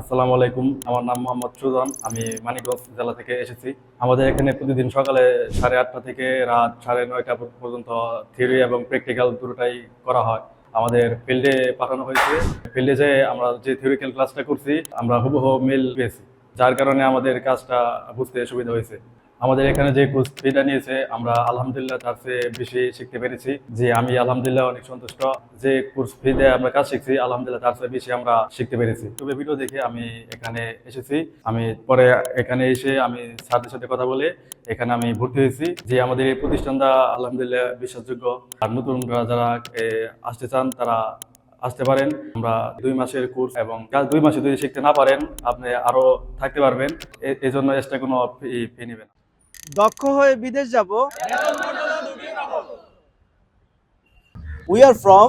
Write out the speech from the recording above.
আসসালামু আলাইকুম। আমার নাম মোহাম্মদ সুজন। আমি মানিকগঞ্জ জেলা থেকে এসেছি। আমাদের এখানে প্রতিদিন সকালে সাড়ে আটটা থেকে রাত সাড়ে নয়টা পর্যন্ত থিওরি এবং প্র্যাকটিক্যাল দুটোটাই করা হয়। আমাদের ফিল্ডে পাঠানো হয়েছে। ফিল্ডে যে আমরা যে থিওরিক্যাল ক্লাসটা করছি, আমরা হুবহু মিল পেয়েছি, যার কারণে আমাদের কাজটা বুঝতে সুবিধা হয়েছে। আমাদের এখানে যে কোচ ফিটা নিয়েছে, আমরা আলহামদুলিল্লাহ তার চেয়ে বেশি শিখতে পেরেছি। যে আমি আলহামদুলিল্লাহ অনেক সন্তুষ্ট। যে কোর্স ফি দিয়ে আমরা কাজ শিখছি, আলহামদুলিল্লাহ তার চেয়ে বেশি আমরা শিখতে পেরেছি। তবে ভিডিও দেখে আমি এখানে এসেছি। আমি পরে এখানে এসে আমি স্যারদের সাথে কথা বলে এখানে আমি ভর্তি হয়েছি। যে আমাদের এই প্রতিষ্ঠানটা আলহামদুলিল্লাহ বিশ্বাসযোগ্য। আর নতুনরা যারা আসতে চান তারা আসতে পারেন। আমরা দুই মাসের কোর্স এবং দুই মাসে যদি শিখতে না পারেন, আপনি আরও থাকতে পারবেন। এ- এই জন্য এক্সট্রা কোনো ফি নেবেন। দক্ষ হয়ে বিদেশ যাব। We are from